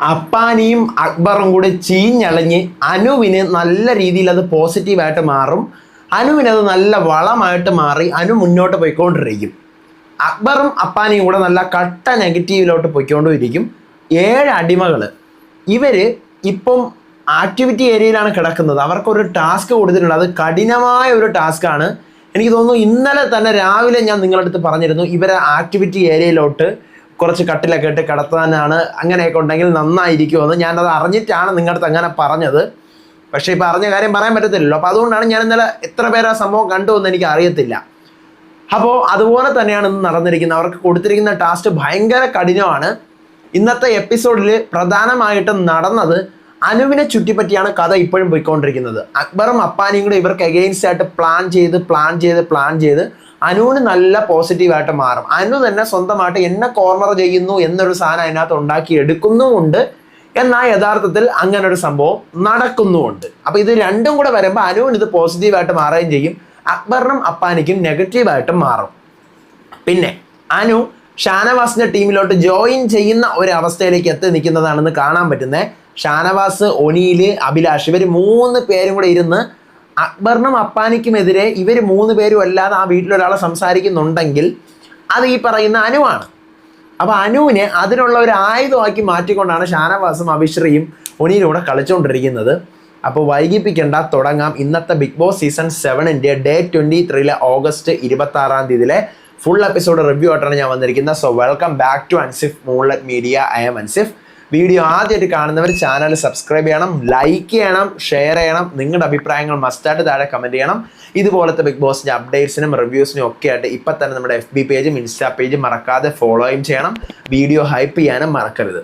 അപ്പാനിയും അക്ബറും കൂടെ ചീഞ്ഞളഞ്ഞ് അനുവിന് നല്ല രീതിയിൽ അത് പോസിറ്റീവായിട്ട് മാറും. അനുവിനത് നല്ല വളമായിട്ട് മാറി അനു മുന്നോട്ട് പോയിക്കൊണ്ടിരിക്കും. അക്ബറും അപ്പാനിയും കൂടെ നല്ല കട്ട നെഗറ്റീവിലോട്ട് പോയിക്കൊണ്ടിരിക്കും. ഏഴ് അടിമകൾ ഇവർ ഇപ്പം ആക്ടിവിറ്റി ഏരിയയിലാണ് കിടക്കുന്നത്. അവർക്കൊരു ടാസ്ക് കൊടുത്തിട്ടുണ്ട്. അത് കഠിനമായ ഒരു ടാസ്ക്കാണ് എനിക്ക് തോന്നുന്നു ഇന്നലെ തന്നെ രാവിലെ ഞാൻ നിങ്ങളടുത്ത് പറഞ്ഞിരുന്നു ഇവരെ ആക്ടിവിറ്റി ഏരിയയിലോട്ട് കുറച്ച് കട്ടിലൊക്കെ ഇട്ട് കിടത്താനാണ് അങ്ങനെയൊക്കെ ഉണ്ടെങ്കിൽ നന്നായിരിക്കുമെന്ന് ഞാനത് അറിഞ്ഞിട്ടാണ് നിങ്ങളുടെ അങ്ങനെ പറഞ്ഞത്. പക്ഷേ ഇപ്പോൾ അറിഞ്ഞ കാര്യം പറയാൻ പറ്റത്തില്ലല്ലോ. അപ്പോൾ അതുകൊണ്ടാണ് ഞാൻ ഇന്നലെ എത്ര പേര് ആ സംഭവം കണ്ടു എന്ന് എനിക്ക് അറിയത്തില്ല. അപ്പോൾ അതുപോലെ തന്നെയാണ് ഇന്ന് നടന്നിരിക്കുന്നത്. അവർക്ക് കൊടുത്തിരിക്കുന്ന ടാസ്ക് ഭയങ്കര കഠിനമാണ്. ഇന്നത്തെ എപ്പിസോഡിൽ പ്രധാനമായിട്ടും നടന്നത് അനുവിനെ ചുറ്റിപ്പറ്റിയാണ് കഥ ഇപ്പോഴും പോയിക്കൊണ്ടിരിക്കുന്നത്. അക്ബറും അപ്പാനിയും കൂടെ ഇവർക്ക് അഗെയിൻസ്റ്റ് ആയിട്ട് പ്ലാൻ ചെയ്ത് പ്ലാൻ ചെയ്ത് പ്ലാൻ ചെയ്ത് അനുവിന് നല്ല പോസിറ്റീവായിട്ട് മാറും. അനു തന്നെ സ്വന്തമായിട്ട് എന്നെ കോർണർ ചെയ്യുന്നു എന്നൊരു സാധനം അതിനകത്ത് ഉണ്ടാക്കി എടുക്കുന്നുമുണ്ട്. എന്നാൽ യഥാർത്ഥത്തിൽ അങ്ങനെ ഒരു സംഭവം നടക്കുന്നുമുണ്ട്. അപ്പൊ ഇത് രണ്ടും കൂടെ വരുമ്പോൾ അനുവിന് ഇത് പോസിറ്റീവായിട്ട് മാറുകയും ചെയ്യും. അക്ബറിനും അപ്പാനിക്കും നെഗറ്റീവായിട്ടും മാറും. പിന്നെ അനു ഷാനവാസിന്റെ ടീമിലോട്ട് ജോയിൻ ചെയ്യുന്ന ഒരു അവസ്ഥയിലേക്ക് എത്തി നിൽക്കുന്നതാണെന്ന് കാണാൻ പറ്റുന്നത് ഷാനവാസ് ഒനീൽ അഭിലാഷ് ഇവർ മൂന്ന് പേരും കൂടെ ഇരുന്ന് അക്ബറിനും അപ്പാനിക്കുമെതിരെ ഇവർ മൂന്ന് പേരും അല്ലാതെ ആ വീട്ടിലൊരാളെ സംസാരിക്കുന്നുണ്ടെങ്കിൽ അത് ഈ പറയുന്ന അനുവാണ്. അപ്പോൾ അനുവിനെ അതിനുള്ള ഒരു ആയുധമാക്കി മാറ്റിക്കൊണ്ടാണ് ഷാനവാസും അഭിശ്രീയും ഒനിയിലും കൂടെ കളിച്ചുകൊണ്ടിരിക്കുന്നത് അപ്പോൾ വൈകിപ്പിക്കേണ്ട തുടങ്ങാം. ഇന്നത്തെ ബിഗ് ബോസ് സീസൺ സെവനിന്റെ ഡേ ട്വന്റി ത്രീയിലെ ഓഗസ്റ്റ് ഇരുപത്തി ആറാം തീയതിയിലെ ഫുൾ എപ്പിസോഡ് റിവ്യൂ ആയിട്ടാണ് ഞാൻ വന്നിരിക്കുന്നത്. So welcome back to Ansif Moonlet Media I am Ansif video ആദ്യമായിട്ട് കാണുന്നവർ ചാനൽ സബ്സ്ക്രൈബ് ചെയ്യണം ലൈക്ക് ചെയ്യണം ഷെയർ ചെയ്യണം. നിങ്ങളുടെ അഭിപ്രായങ്ങൾ മസ്റ്റായിട്ട് താഴെ കമന്റ് ചെയ്യണം. ഇതുപോലത്തെ ബിഗ് ബോസിന്റെ അപ്ഡേറ്റ്സിനും റിവ്യൂസിനും ഒക്കെ ആയിട്ട് ഇപ്പം തന്നെ നമ്മുടെ എഫ് ബി പേജും ഇൻസ്റ്റാ പേജും മറക്കാതെ ഫോളോയും ചെയ്യണം. വീഡിയോ ഹൈപ്പ് ചെയ്യാനും മറക്കരുത്.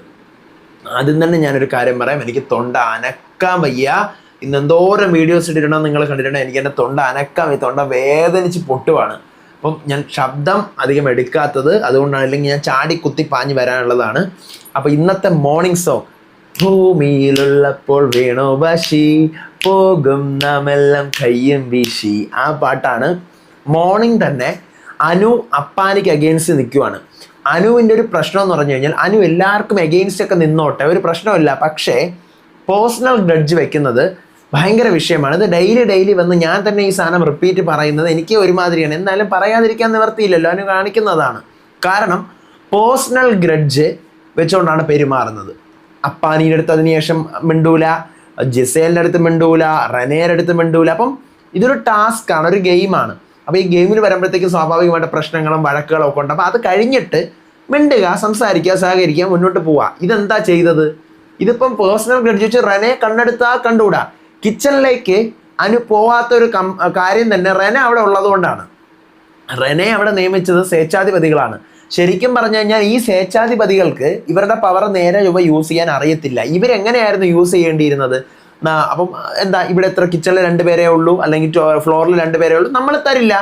ആദ്യം തന്നെ ഞാനൊരു കാര്യം പറയാം. എനിക്ക് തൊണ്ട അനക്കാൻ വയ്യ. ഇന്ന് എന്തോരം വീഡിയോസ് ഇട്ടിട്ടുണ്ടോ നിങ്ങൾ കണ്ടിട്ടുണ്ടോ എനിക്ക് എന്റെ തൊണ്ട അനക്കാൻ വയ്യ. തൊണ്ട വേദനിച്ച് പൊട്ടുവാണ്. അപ്പം ഞാൻ ശബ്ദം അധികം എടുക്കാത്തത് അതുകൊണ്ടാണ് അല്ലെങ്കിൽ ഞാൻ ചാടി കുത്തി പാഞ്ഞു വരാനുള്ളതാണ്. അപ്പോൾ ഇന്നത്തെ മോർണിംഗ് സോങ് ഭൂമിയിലുള്ളപ്പോൾ വേണോ ബഷി പോകും നാമെല്ലാം കയ്യും വീശി. ആ പാട്ടാണ് മോർണിംഗ് തന്നെ അനു അപ്പാനിക്ക് അഗെയിൻസ്റ്റ് നിൽക്കുവാണ് അനുവിന്റെ ഒരു പ്രശ്നം എന്ന് പറഞ്ഞു കഴിഞ്ഞാൽ അനു എല്ലാവർക്കും എഗെയിൻസ്റ്റ് ഒക്കെ നിന്നോട്ടെ ഒരു പ്രശ്നമില്ല പക്ഷേ പേഴ്സണൽ ഗ്രഡ്ജ് വെക്കുന്നത് ഭയങ്കര വിഷയമാണ്. ഇത് ഡെയിലി ഡെയിലി വന്ന് ഞാൻ തന്നെ ഈ സാധനം റിപ്പീറ്റ് പറയുന്നത് എനിക്ക് ഒരുമാതിരിയാണ്. എന്നാലും പറയാതിരിക്കാൻ നിവർത്തിയില്ലല്ലോ. അതിന് കാണിക്കുന്നതാണ്. കാരണം പേഴ്സണൽ ഗ്രഡ്ജ് വെച്ചുകൊണ്ടാണ് പെരുമാറുന്നത്. അപ്പാനിയുടെ അടുത്ത് അതിനുശേഷം മിണ്ടൂല ജിസേലിന്റെ അടുത്ത് മിണ്ടൂല റനേരുടെ അടുത്ത് മിണ്ടൂല. അപ്പം ഇതൊരു ടാസ്ക് ആണ് ഒരു ഗെയിമാണ് അപ്പോൾ ഈ ഗെയിമിൽ വരുമ്പോഴത്തേക്കും സ്വാഭാവികമായിട്ട് പ്രശ്നങ്ങളും വഴക്കുകളും ഒക്കെ ഉണ്ട്. അപ്പോൾ അത് കഴിഞ്ഞിട്ട് മിണ്ടുക സംസാരിക്കുക സഹകരിക്കുക മുന്നോട്ട് പോവുക. ഇതെന്താ ചെയ്തത്? ഇതിപ്പം പേഴ്സണൽ ഗ്രഡ്ജ് വെച്ച് റനെ കണ്ണെടുത്താൽ കണ്ടുകൂടാ. കിച്ചണിലേക്ക് അനു പോവാത്തൊരു കം കാര്യം തന്നെ റെന അവിടെ ഉള്ളതുകൊണ്ടാണ്. റെനെ അവിടെ നിയമിച്ചത് സ്വേച്ഛാധിപതികളാണ്. ശരിക്കും പറഞ്ഞു കഴിഞ്ഞാൽ ഈ സ്വേച്ഛാധിപതികൾക്ക് ഇവരുടെ പവർ നേരെ രൂപ യൂസ് ചെയ്യാൻ അറിയത്തില്ല. ഇവരെങ്ങനെയായിരുന്നു യൂസ് ചെയ്യേണ്ടിയിരുന്നത്? അപ്പം എന്താ ഇവിടെ എത്ര കിച്ചണിൽ രണ്ടുപേരേ ഉള്ളൂ അല്ലെങ്കിൽ ഫ്ലോറിൽ രണ്ട് പേരേ ഉള്ളൂ നമ്മൾ തരില്ല.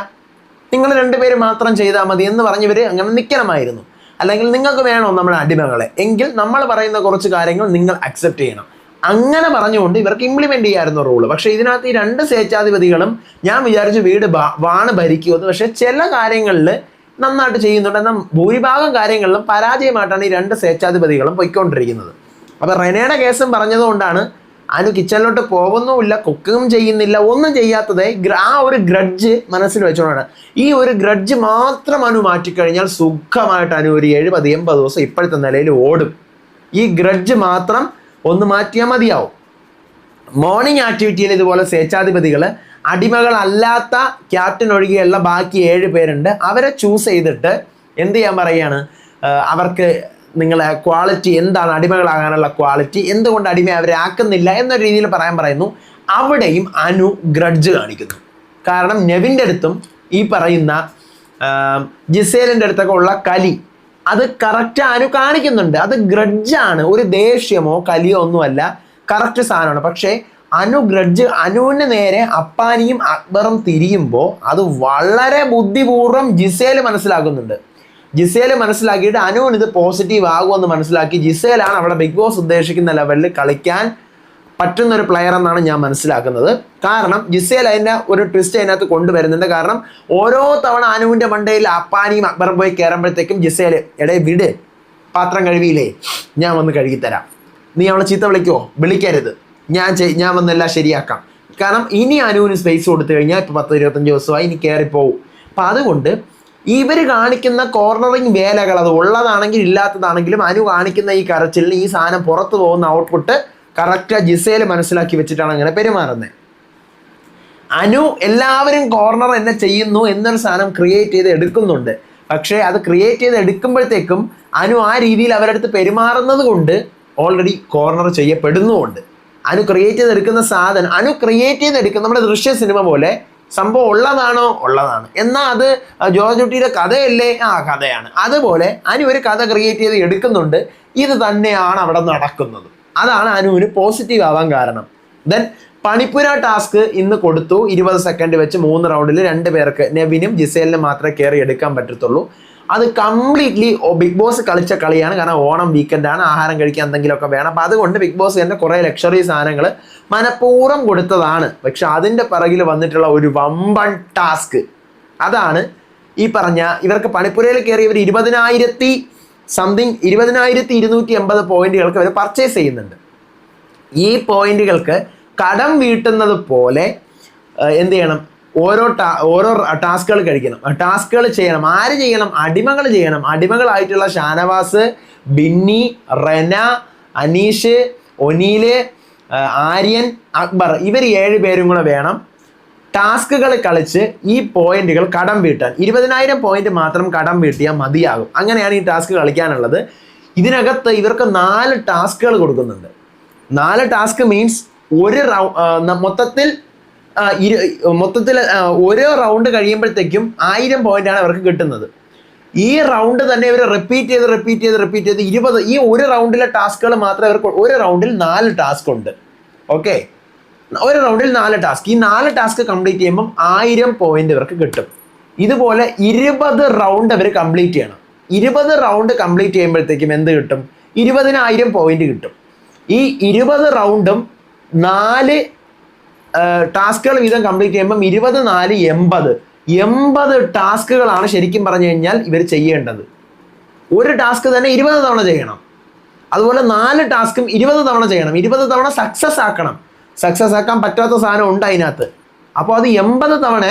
നിങ്ങൾ രണ്ടുപേര് മാത്രം ചെയ്താൽ മതി എന്ന് പറഞ്ഞവർ അങ്ങനെ നിൽക്കണമായിരുന്നു അല്ലെങ്കിൽ നിങ്ങൾക്ക് വേണോ നമ്മുടെ അടിമകളെ? എങ്കിൽ നമ്മൾ പറയുന്ന കുറച്ച് കാര്യങ്ങൾ നിങ്ങൾ അക്സെപ്റ്റ് ചെയ്യണം. അങ്ങനെ പറഞ്ഞുകൊണ്ട് ഇവർക്ക് ഇംപ്ലിമെന്റ് ചെയ്യാമായിരുന്നു റൂൾ പക്ഷേ ഇതിനകത്ത് ഈ രണ്ട് സ്വേച്ഛാധിപതികളും ഞാൻ വിചാരിച്ചു വീട് വാണ് ഭരിക്കുമെന്ന്. പക്ഷേ ചില കാര്യങ്ങളിൽ നന്നായിട്ട് ചെയ്യുന്നുണ്ട്. എന്നാൽ ഭൂരിഭാഗം കാര്യങ്ങളിലും പരാജയമായിട്ടാണ് ഈ രണ്ട് സ്വേച്ഛാധിപതികളും പൊയ്ക്കൊണ്ടിരിക്കുന്നത്. അപ്പോൾ റെനയുടെ കേസും പറഞ്ഞതുകൊണ്ടാണ് അനു കിച്ചണിലോട്ട് പോകുന്നുമില്ല കുക്കും ചെയ്യുന്നില്ല ഒന്നും ചെയ്യാത്തത് ആ ഒരു ഗ്രഡ്ജ് മനസ്സിൽ വെച്ചുകൊണ്ടാണ്. ഈ ഒരു ഗ്രഡ്ജ് മാത്രം അനു മാറ്റിക്കഴിഞ്ഞാൽ സുഖമായിട്ട് അനു ഒരു എഴുപത് എൺപത് ദിവസം ഇപ്പോഴത്തെ നിലയിൽ ഓടും. ഈ ഗ്രഡ്ജ് മാത്രം ഒന്ന് മാറ്റിയാൽ മതിയാവും. മോർണിംഗ് ആക്ടിവിറ്റിയിൽ ഇതുപോലെ സ്വേച്ഛാധിപതികൾ അടിമകളല്ലാത്ത ക്യാപ്റ്റൻ ഒഴികെയുള്ള ബാക്കി ഏഴ് പേരുണ്ട്. അവരെ ചൂസ് ചെയ്തിട്ട് എന്ത് ചെയ്യാൻ പറയുകയാണ്? അവർക്ക് നിങ്ങളെ ക്വാളിറ്റി എന്താണ്? അടിമകളാകാനുള്ള ക്വാളിറ്റി എന്തുകൊണ്ട് അടിമ അവരെ ആക്കുന്നില്ല എന്നൊരു രീതിയിൽ പറയാൻ പറയുന്നു. അവിടെയും അനു ഗ്രഡ്ജ് കാണിക്കുന്നു. കാരണം നെവിന്റെ അടുത്തും ഈ പറയുന്ന ജിസേലിന്റെ അടുത്തൊക്കെ ഉള്ള കലി അത് കറക്റ്റ് അനു കാണിക്കുന്നുണ്ട്. അത് ഗ്രഡ്ജാണ് ഒരു ദേഷ്യമോ കലിയോ ഒന്നുമല്ല. കറക്റ്റ് സാധനമാണ്. പക്ഷേ അനു ഗ്രഡ്ജ് അനുവിന് നേരെ അപ്പാനിയും അക്ബറും തിരിയുമ്പോൾ അത് വളരെ ബുദ്ധിപൂർവം ജിസേൽ മനസ്സിലാക്കുന്നുണ്ട്. ജിസേൽ മനസ്സിലാക്കിയിട്ട് അനുവിന് ഇത് പോസിറ്റീവ് ആകുമെന്ന് മനസ്സിലാക്കി ജിസേലാണ് അവിടെ ബിഗ് ബോസ് ഉദ്ദേശിക്കുന്ന ലെവലിൽ കളിക്കാൻ പറ്റുന്ന ഒരു പ്ലെയർ എന്നാണ് ഞാൻ മനസ്സിലാക്കുന്നത്. കാരണം ജിസേൽ അതിന്റെ ഒരു ട്വിസ്റ്റ് അതിനകത്ത് കൊണ്ടുവരുന്നുണ്ട്. കാരണം ഓരോ തവണ അനുവിന്റെ മണ്ടയിൽ അപ്പാനിയും അക്ബറും പോയി കയറുമ്പോഴത്തേക്കും ജിസേൽ എടേ വിട്. പാത്രം കഴുകിയില്ലേ? ഞാൻ വന്ന് കഴുകിത്തരാം. നീ അവളെ ചീത്ത വിളിക്കുമോ വിളിക്കരുത്. ഞാൻ ഞാൻ വന്നെല്ലാം ശരിയാക്കാം. കാരണം ഇനി അനുവിന് സ്പേസ് കൊടുത്തു കഴിഞ്ഞാൽ ഇപ്പം പത്ത് ഇരുപത്തഞ്ച് ദിവസമായി ഇനി കയറിപ്പോവും അപ്പം അതുകൊണ്ട് ഇവർ കാണിക്കുന്ന കോർണറിങ് വേലകൾ അത് ഉള്ളതാണെങ്കിലും ഇല്ലാത്തതാണെങ്കിലും അനു കാണിക്കുന്ന ഈ കരച്ചിലിന് ഈ സാധനം പുറത്തു പോകുന്ന ഔട്ട്പുട്ട് കറക്റ്റ് ജിസയിൽ മനസ്സിലാക്കി വെച്ചിട്ടാണ് അങ്ങനെ പെരുമാറുന്നത് അനു എല്ലാവരും കോർണർ എന്നെ ചെയ്യുന്നു എന്നൊരു സാധനം ക്രിയേറ്റ് ചെയ്ത് എടുക്കുന്നുണ്ട്. പക്ഷേ അത് ക്രിയേറ്റ് ചെയ്ത് എടുക്കുമ്പോഴത്തേക്കും അനു ആ രീതിയിൽ അവരുടെ അടുത്ത് പെരുമാറുന്നത് കൊണ്ട് ഓൾറെഡി കോർണർ ചെയ്യപ്പെടുന്നുമുണ്ട്. അനു ക്രിയേറ്റ് ചെയ്തെടുക്കുന്ന സാധനം അനു ക്രിയേറ്റ് ചെയ്തെടുക്കുന്ന നമ്മുടെ ദൃശ്യ സിനിമ പോലെ സംഭവം ഉള്ളതാണോ? ഉള്ളതാണ്. എന്നാൽ അത് ജോർജ് കുട്ടിയുടെ കഥയല്ലേ? ആ കഥയാണ്. അതുപോലെ അനു ഒരു കഥ ക്രിയേറ്റ് ചെയ്ത് എടുക്കുന്നുണ്ട്. ഇത് തന്നെയാണ് അവിടെ നടക്കുന്നത്. അതാണ് അനുവിന് പോസിറ്റീവ് ആവാൻ കാരണം. ദെൻ പണിപ്പുര ടാസ്ക് ഇന്ന് കൊടുത്തു. ഇരുപത് സെക്കൻഡ് വെച്ച് മൂന്ന് റൗണ്ടിൽ രണ്ട് പേർക്ക് നെവിനും ജിസേലിനും മാത്രമേ കയറി എടുക്കാൻ പറ്റത്തുള്ളൂ. അത് കംപ്ലീറ്റ്ലി ബിഗ് ബോസ് കളിച്ച കളിയാണ്. കാരണം ഓണം വീക്കെൻഡാണ് ആഹാരം കഴിക്കാൻ എന്തെങ്കിലുമൊക്കെ വേണം. അപ്പം അതുകൊണ്ട് ബിഗ് ബോസ് തന്നെ കുറേ ലക്ഷറി സാധനങ്ങൾ മനഃപൂർവം കൊടുത്തതാണ്. പക്ഷെ അതിന്റെ പിറകിൽ വന്നിട്ടുള്ള ഒരു വമ്പൻ ടാസ്ക് അതാണ് ഈ പറഞ്ഞ ഇവർക്ക് പണിപ്പുരയിൽ കയറി ഇവർ ഇരുപതിനായിരത്തി സംതിങ് ഇരുപതിനായിരത്തി ഇരുന്നൂറ്റി എൺപത് പോയിന്റുകൾക്ക് അവർ പർച്ചേസ് ചെയ്യുന്നുണ്ട്. ഈ പോയിന്റുകൾക്ക് കടം വീട്ടുന്നത് പോലെ എന്ത് ചെയ്യണം? ഓരോ ടാ ഓരോ ടാസ്കുകൾ കഴിക്കണം. ടാസ്കുകൾ ചെയ്യണം. ആര് ചെയ്യണം? അടിമകൾ ചെയ്യണം. അടിമകളായിട്ടുള്ള ഷാനവാസ് ബിന്നി റെന അനീഷ് ഒനീൽ ആര്യൻ അക്ബർ. ഇവർ ഏഴ് പേരും കൂടെ വേണം ടാസ്കുകൾ കളിച്ച് ഈ പോയിന്റുകൾ കടം വീട്ടാൻ. ഇരുപതിനായിരം പോയിന്റ് മാത്രം കടം വീട്ടിയാൽ മതിയാകും. അങ്ങനെയാണ് ഈ ടാസ്ക് കളിക്കാനുള്ളത്. ഇതിനകത്ത് ഇവർക്ക് നാല് ടാസ്കുകൾ കൊടുക്കുന്നുണ്ട്. നാല് ടാസ്ക് മീൻസ് ഒരു റൗ മൊത്തത്തിൽ മൊത്തത്തിൽ ഓരോ റൗണ്ട് കഴിയുമ്പോഴത്തേക്കും ആയിരം പോയിന്റാണ് അവർക്ക് കിട്ടുന്നത്. ഈ റൗണ്ട് തന്നെ ഇവർ റിപ്പീറ്റ് ചെയ്ത് റിപ്പീറ്റ് ചെയ്ത് റിപ്പീറ്റ് ചെയ്ത് ഇരുപത് ഈ ഒരു റൗണ്ടിലെ ടാസ്കുകൾ മാത്രമേ അവർക്ക് ഒരു റൗണ്ടിൽ നാല് ടാസ്ക് ഉണ്ട് ഓക്കെ ഒരു റൗണ്ടിൽ നാല് ടാസ്ക്. ഈ നാല് ടാസ്ക് കംപ്ലീറ്റ് ചെയ്യുമ്പം ആയിരം പോയിന്റ് ഇവർക്ക് കിട്ടും. ഇതുപോലെ ഇരുപത് റൗണ്ട് അവർ കംപ്ലീറ്റ് ചെയ്യണം. ഇരുപത് റൗണ്ട് കംപ്ലീറ്റ് ചെയ്യുമ്പോഴത്തേക്കും എന്ത് കിട്ടും? ഇരുപതിനായിരം പോയിന്റ് കിട്ടും. ഈ ഇരുപത് റൗണ്ടും നാല് ടാസ്കുകൾ വീതം കംപ്ലീറ്റ് ചെയ്യുമ്പം ഇരുപത് നാല് എൺപത്. എൺപത് ടാസ്കുകളാണ് ശരിക്കും പറഞ്ഞു കഴിഞ്ഞാൽ ഇവർ ചെയ്യേണ്ടത്. ഒരു ടാസ്ക് തന്നെ ഇരുപത് തവണ ചെയ്യണം. അതുപോലെ നാല് ടാസ്കും ഇരുപത് തവണ ചെയ്യണം. ഇരുപത് തവണ സക്സസ് ആക്കണം. സക്സസ് ആക്കാൻ പറ്റാത്ത സാധനം ഉണ്ട് അതിനകത്ത്. അപ്പോൾ അത് എൺപത് തവണ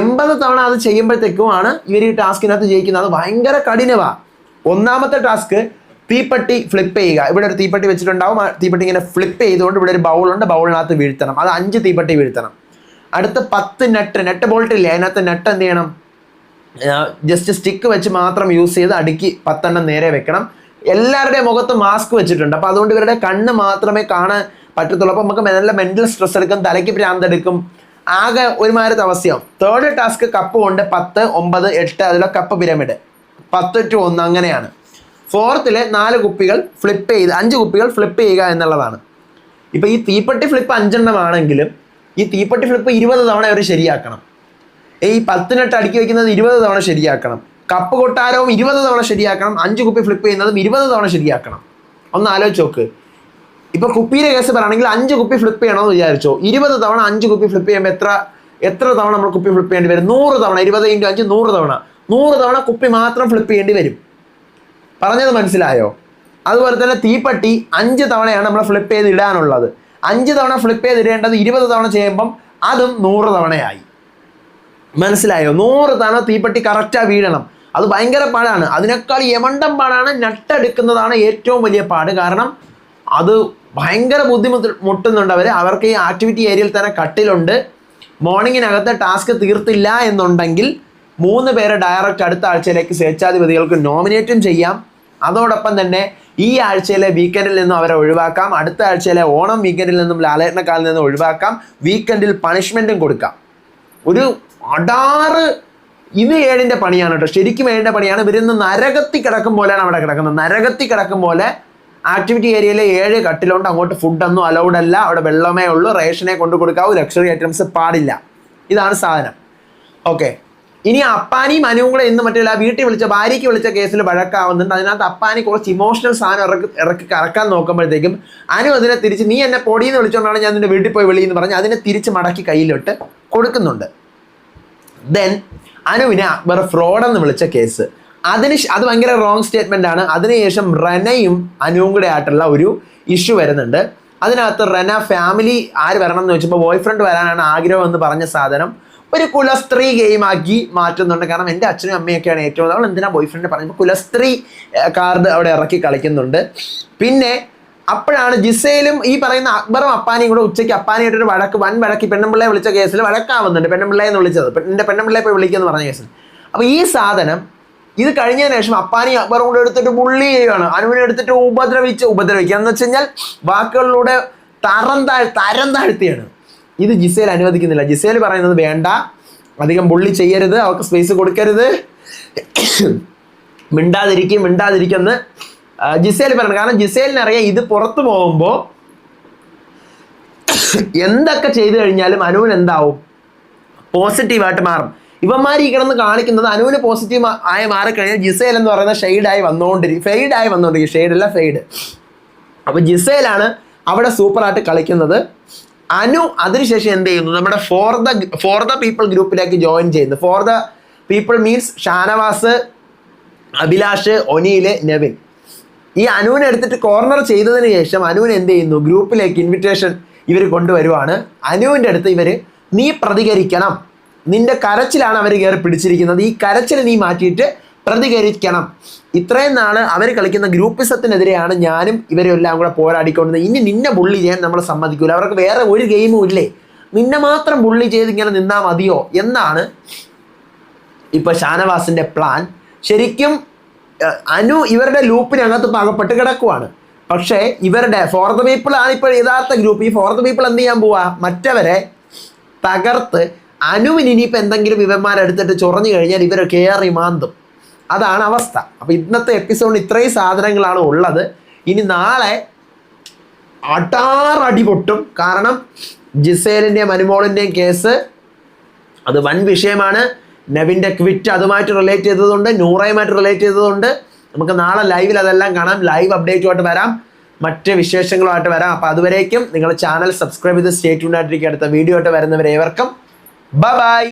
എൺപത് തവണ അത് ചെയ്യുമ്പോഴത്തേക്കുമാണ് ഇവർ ഈ ടാസ്കിനകത്ത് ജയിക്കുന്നത്. അത് ഭയങ്കര കഠിനമാണ് ഒന്നാമത്തെ ടാസ്ക് തീപ്പെട്ടി ഫ്ലിപ്പ് ചെയ്യുക. ഇവിടെ ഒരു തീപ്പെട്ടി വെച്ചിട്ടുണ്ടാവും. തീപ്പെട്ടി ഇങ്ങനെ ഫ്ലിപ്പ് ചെയ്തുകൊണ്ട് ഇവിടെ ഒരു ബൗളുണ്ട് ബൗളിനകത്ത് വീഴ്ത്തണം. അത് അഞ്ച് തീപ്പെട്ടി വീഴ്ത്തണം. അടുത്ത പത്ത് നെട്ട് നെട്ട് ബോൾട്ട് ഇല്ലേ? അതിനകത്ത് നെട്ട് എന്ത് ചെയ്യണം? ജസ്റ്റ് സ്റ്റിക്ക് വെച്ച് മാത്രം യൂസ് ചെയ്ത് അടുക്കി പത്തെണ്ണം നേരെ വെക്കണം. എല്ലാവരുടെയും മുഖത്ത് മാസ്ക് വെച്ചിട്ടുണ്ട്. അപ്പോൾ അതുകൊണ്ട് ഇവരുടെ കണ്ണ് മാത്രമേ കാണാൻ പറ്റത്തുള്ളൂ. അപ്പോൾ നമുക്ക് നല്ല മെന്റൽ സ്ട്രെസ് എടുക്കും തലയ്ക്ക് ഭ്രാന്തെടുക്കും ആകെ ഒരുമാതിരത്തെ അവസ്ഥയാവും തേർഡ് ടാസ്ക് കപ്പ് കൊണ്ട് പത്ത് ഒമ്പത് എട്ട് അതിലെ കപ്പ് പിരമിഡ് പത്ത് ടു ഒന്ന് അങ്ങനെയാണ്. ഫോർത്തിൽ നാല് കുപ്പികൾ ഫ്ലിപ്പ് ചെയ്ത് അഞ്ച് കുപ്പികൾ ഫ്ലിപ്പ് ചെയ്യുക എന്നുള്ളതാണ്. ഇപ്പം ഈ തീപ്പെട്ടി ഫ്ലിപ്പ് അഞ്ചെണ്ണമാണെങ്കിലും ഈ തീപ്പെട്ടി ഫ്ലിപ്പ് ഇരുപത് തവണ അവർ ശരിയാക്കണം. ഈ പത്തിനെട്ട് അടുക്കി വയ്ക്കുന്നത് ഇരുപത് തവണ ശരിയാക്കണം. കപ്പ് കൊട്ടാരവും ഇരുപത് തവണ ശരിയാക്കണം. അഞ്ച് കുപ്പി ഫ്ലിപ്പ് ചെയ്യുന്നതും ഇരുപത് തവണ ശരിയാക്കണം. ഒന്ന് ആലോചിച്ച് നോക്ക്. ഇപ്പൊ കുപ്പിയുടെ കേസ് പറയുകയാണെങ്കിൽ അഞ്ച് കുപ്പി ഫ്ലിപ്പ് ചെയ്യണമെന്ന് വിചാരിച്ചോ. ഇരുപത് തവണ അഞ്ച് കുപ്പി ഫ്ലിപ്പ് ചെയ്യുമ്പോൾ എത്ര എത്ര തവണ നമ്മൾ കുപ്പി ഫ്ലിപ്പ് ചെയ്യേണ്ടി വരും? നൂറ് തവണ ഇരുപത് ഇന്റു അഞ്ച് നൂറ് തവണ. നൂറ് തവണ കുപ്പി മാത്രം ഫ്ലിപ്പ് ചെയ്യേണ്ടി വരും. പറഞ്ഞത് മനസ്സിലായോ? അതുപോലെ തന്നെ തീപ്പട്ടി അഞ്ച് തവണയാണ് നമ്മൾ ഫ്ലിപ്പ് ചെയ്ത് ഇടാനുള്ളത്. അഞ്ച് തവണ ഫ്ലിപ്പ് ചെയ്ത് ഇടേണ്ടത് ഇരുപത് തവണ ചെയ്യുമ്പം അതും നൂറ് തവണയായി. മനസ്സിലായോ? നൂറ് തവണ തീപ്പെട്ടി കറക്റ്റാ വീഴണം. അത് ഭയങ്കര പാടാണ്. അതിനേക്കാൾ യമണ്ടം പാടാണ് നട്ടെടുക്കുന്നതാണ് ഏറ്റവും വലിയ പാട്. കാരണം അത് ഭയങ്കര ബുദ്ധിമുട്ട് മുട്ടുന്നുണ്ട് അവർ അവർക്ക് ഈ ആക്ടിവിറ്റി ഏരിയയിൽ തന്നെ കട്ടിലുണ്ട്. മോർണിംഗിനകത്ത് ടാസ്ക് തീർത്തില്ല എന്നുണ്ടെങ്കിൽ മൂന്ന് പേരെ ഡയറക്റ്റ് അടുത്ത ആഴ്ചയിലേക്ക് സ്വേച്ഛാധിപതികൾക്ക് നോമിനേറ്റും ചെയ്യാം. അതോടൊപ്പം തന്നെ ഈ ആഴ്ചയിലെ വീക്കെൻഡിൽ നിന്നും അവരെ ഒഴിവാക്കാം. അടുത്ത ആഴ്ചയിലെ ഓണം വീക്കെൻഡിൽ നിന്നും ലാലേട്ടനക്കാലിൽ നിന്നും ഒഴിവാക്കാം. വീക്കെൻഡിൽ പണിഷ്മെന്റും കൊടുക്കാം. ഒരു അടാറ് ഇത് ഏഴിന്റെ പണിയാണ് കേട്ടോ. ശരിക്കും ഏഴിന്റെ പണിയാണ്. ഇവരിന്ന് നരകത്തി കിടക്കും പോലെയാണ് അവിടെ കിടക്കുന്നത്. നരകത്തി കിടക്കും പോലെ ആക്ടിവിറ്റി ഏരിയയിലെ ഏഴ് കട്ടിലുണ്ട്. അങ്ങോട്ട് ഫുഡൊന്നും അലൗഡ് അല്ല. അവിടെ വെള്ളമേ ഉള്ളൂ. റേഷനെ കൊണ്ടു കൊടുക്കാവൂ. ലക്ഷറി ഐറ്റംസ് പാടില്ല. ഇതാണ് സാധനം. ഓക്കെ ഇനി അപ്പാനിയും അനുവും കൂടെ ഇന്ന് മറ്റേ വീട്ടിൽ വിളിച്ച ഭാര്യയ്ക്ക് വിളിച്ച കേസിൽ വഴക്കാവുന്നുണ്ട്. അതിനകത്ത് അപ്പാനി കുറച്ച് ഇമോഷണൽ സാധനം ഇറക്കി ഇറക്കി കറക്കാൻ നോക്കുമ്പോഴത്തേക്കും അനു അതിനെ തിരിച്ച് നീ എന്നെ പൊടിയെന്ന് വിളിച്ചുകൊണ്ടാണ് ഞാൻ നിന്റെ വീട്ടിൽ പോയി വിളിയെന്ന് പറഞ്ഞ് അതിനെ തിരിച്ച് മടക്കി കയ്യിലിട്ട് കൊടുക്കുന്നുണ്ട്. ദെൻ അനുവിനെ അക്ബർ ഫ്രോഡെന്ന് വിളിച്ച കേസ് അതിന് അത് ഭയങ്കര റോങ് സ്റ്റേറ്റ്മെന്റ് ആണ്. അതിനുശേഷം റെനയും അനുവും കൂടെ ആയിട്ടുള്ള ഒരു ഇഷ്യൂ വരുന്നുണ്ട്. അതിനകത്ത് റെന ഫാമിലി ആര് വരണം എന്ന് ചോദിച്ചപ്പോൾ ബോയ് ഫ്രണ്ട് വരാനാണ് ആഗ്രഹം എന്ന് പറഞ്ഞ സാധനം ഒരു കുലസ്ത്രീ ഗെയിം ആക്കി മാറ്റുന്നുണ്ട്. കാരണം എന്റെ അച്ഛനും അമ്മയൊക്കെയാണ് ഏറ്റവും അവൾ എന്തിനാ ബോയ് ഫ്രണ്ട് പറഞ്ഞപ്പോൾ കുലസ്ത്രീ കാർഡ് അവിടെ ഇറക്കി കളിക്കുന്നുണ്ട്. പിന്നെ അപ്പോഴാണ് ജിസയിലും ഈ പറയുന്ന അക്ബറും അപ്പാനിയും കൂടെ ഉച്ചയ്ക്ക് അപ്പാനിയായിട്ടൊരു വഴക്ക് വൻ വഴക്കി പെണ്ണുമ്പിള്ളയെ വിളിച്ച കേസിൽ വഴക്കാവുന്നുണ്ട്. പെണ്ണുമ്പിള്ളയെന്ന് വിളിച്ചത്. എന്റെ പെണ്ണുമ്പിള്ളയെ പോയി വിളിക്കുക എന്ന് പറഞ്ഞ കേസിൽ. അപ്പോൾ ഈ സാധനം ഇത് കഴിഞ്ഞതിന് ശേഷം അപ്പാനി അക്ബറും കൂടെ എടുത്തിട്ട് ബുള്ളി ചെയ്യുകയാണ് അനുവിനെ എടുത്തിട്ട് ഉപദ്രവിച്ച് ഉപദ്രവിക്കുക. എന്ന് വെച്ച് കഴിഞ്ഞാൽ വാക്കുകളിലൂടെ തരം താഴ് തരം താഴ്ത്തിയാണ്. ഇത് ജിസേൽ അനുവദിക്കുന്നില്ല. ജിസേൽ പറയുന്നത് വേണ്ട. അധികം ബുള്ളി ചെയ്യരുത്. അവർക്ക് സ്പേസ് കൊടുക്കരുത്. മിണ്ടാതിരിക്കും മിണ്ടാതിരിക്കുമെന്ന് ജിസേൽ പറയണം കാരണം ജിസേലിനറിയാം ഇത് പുറത്തു പോകുമ്പോൾ എന്തൊക്കെ ചെയ്തു കഴിഞ്ഞാലും അനുവിന് എന്താവും? പോസിറ്റീവായിട്ട് മാറും. ഇവന്മാർ ഈ കിടന്ന് കാണിക്കുന്നത് അനുവിന് പോസിറ്റീവ് ആയി മാറിക്കഴിഞ്ഞാൽ ജിസേൽ എന്ന് പറയുന്ന ഷെയ്ഡായി വന്നുകൊണ്ടിരിക്കും ഫെയ്ഡായി വന്നുകൊണ്ടിരിക്കും ഷെയ്ഡല്ല ഫെയ്ഡ് അപ്പോൾ ജിസേലാണ് അവിടെ സൂപ്പറായിട്ട് കളിക്കുന്നത്. അനു അതിനുശേഷം എന്ത് ചെയ്യുന്നു? നമ്മുടെ for the for the people ഗ്രൂപ്പിലേക്ക് ജോയിൻ ചെയ്യുന്നു. For the people means Shanavas Abhilash Oneal Nevin. ഈ അനുവിനെ എടുത്തിട്ട് കോർണർ ചെയ്തതിന് ശേഷം അനുവിന് എന്ത് ചെയ്യുന്നു? ഗ്രൂപ്പിലേക്ക് ഇൻവിറ്റേഷൻ ഇവർ കൊണ്ടുവരുവാണ്. അനുവിന്റെ അടുത്ത് ഇവർ നീ പ്രതികരിക്കണം. നിന്റെ കരച്ചിലാണ് അവർ കയറി പിടിച്ചിരിക്കുന്നത്. ഈ കരച്ചിൽ നീ മാറ്റിയിട്ട് പ്രതികരിക്കണം. ഇത്രയും നാൾ അവർ കളിക്കുന്ന ഗ്രൂപ്പിസത്തിനെതിരെയാണ് ഞാനും ഇവരെല്ലാം കൂടെ പോരാടിക്കൊണ്ടത് ഇനി നിന്നെ ബുള്ളി ചെയ്യാൻ നമ്മൾ സമ്മതിക്കൂല. അവർക്ക് വേറെ ഒരു ഗെയിമും ഇല്ലേ? നിന്നെ മാത്രം ബുള്ളി ചെയ്ത് ഇങ്ങനെ നിന്നാൽ മതിയോ? എന്നാണ് ഇപ്പൊ ഷാനവാസിന്റെ പ്ലാൻ ശരിക്കും അനു ഇവരുടെ ലൂപ്പിനകത്ത് പാകപ്പെട്ട് കിടക്കുവാണ്. പക്ഷേ ഇവരുടെ ഫോർ ദ പീപ്പിൾ ആണ് ഇപ്പോൾ യഥാർത്ഥ ഗ്രൂപ്പ് ഈ ഫോർ ദ പീപ്പിൾ എന്ത് ചെയ്യാൻ പോവാ? മറ്റവരെ തകർത്ത് അനുവിന് ഇനിയിപ്പോൾ എന്തെങ്കിലും ഇവന്മാരെടുത്തിട്ട് ചൊറഞ്ഞു കഴിഞ്ഞാൽ ഇവരെ കയറി മാന്തും. അതാണ് അവസ്ഥ. അപ്പോൾ ഇന്നത്തെ എപ്പിസോഡിൽ ഇത്രയും സാധനങ്ങളാണ് ഉള്ളത്. ഇനി നാളെ അടാറടി പൊട്ടും. കാരണം ജിസേലിന്റെയും അനുമോളിന്റെയും കേസ് അത് വൻ വിഷയമാണ്. നെവിന്റെ ക്വിറ്റ് അതുമായിട്ട് റിലേറ്റ് ചെയ്തതുകൊണ്ട് നൂറയുമായിട്ട് റിലേറ്റ് ചെയ്തതുകൊണ്ട് നമുക്ക് നാളെ ലൈവിൽ അതെല്ലാം കാണാം. ലൈവ് അപ്ഡേറ്റുമായിട്ട് വരാം. മറ്റ് വിശേഷങ്ങളുമായിട്ട് വരാം. അപ്പോൾ അതുവരേക്കും നിങ്ങൾ ചാനൽ സബ്സ്ക്രൈബ് ചെയ്ത് സ്റ്റേറ്റ് ട്യൂൺ ആയിട്ടിരിക്കുക. അടുത്ത വീഡിയോ ആയിട്ട് വരുന്നവരേവർക്കും ബൈ